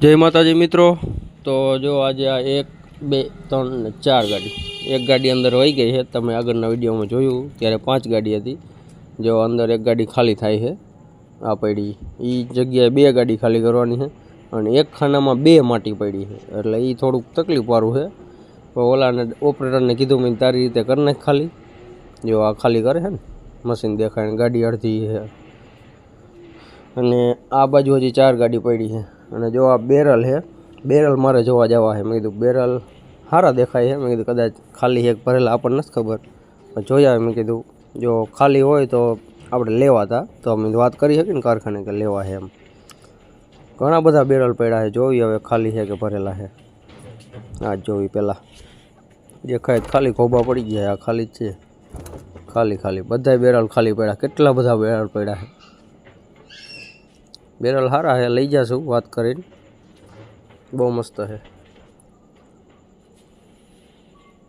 જય માતાજી મિત્રો. તો જો આજે આ એક, બે, ત્રણ ચાર ગાડી. એક ગાડી અંદર વહી ગઈ છે. તમે આગળના વિડીયોમાં જોયું ત્યારે પાંચ ગાડી હતી. જો અંદર એક ગાડી ખાલી થાય છે. આ પડી. એ જગ્યાએ બે ગાડી ખાલી કરવાની છે અને એક ખાનામાં બે માટી પડી છે. એટલે એ થોડુંક તકલીફવાળું છે. તો ઓલાને ઓપરેટરને કીધું મેં તારી રીતે કરી નાખ ખાલી. જો આ ખાલી કરે છે ને, મશીન દેખાય ને ગાડી અડધી છે. અને આ બાજુ હજી ચાર ગાડી પડી છે. અને જો આ બેરલ છે, બેરલ મારે જોવા જવા છે. મેં કીધું બેરલ સારા દેખાય છે. મેં કીધું કદાચ ખાલી એક ભરેલા આપણને નથી ખબર. પણ જોયા મેં કીધું, જો ખાલી હોય તો આપણે લેવા હતા તો અમે વાત કરી શકીએ ને કારખાને કે લેવા છે એમ. ઘણા બધા બેરલ પડ્યા છે. જોવી હવે ખાલી છે કે ભરેલા છે. આ જોવી પહેલાં. દેખાય ખાલી ખોબા પડી ગયા આ ખાલી જ છે. ખાલી ખાલી. બધાય બેરલ ખાલી પડ્યા. કેટલા બધા બેરલ પડ્યા છે. બેરલ સારા છે લઈ જશું વાત કરીને. બહુ મસ્ત છે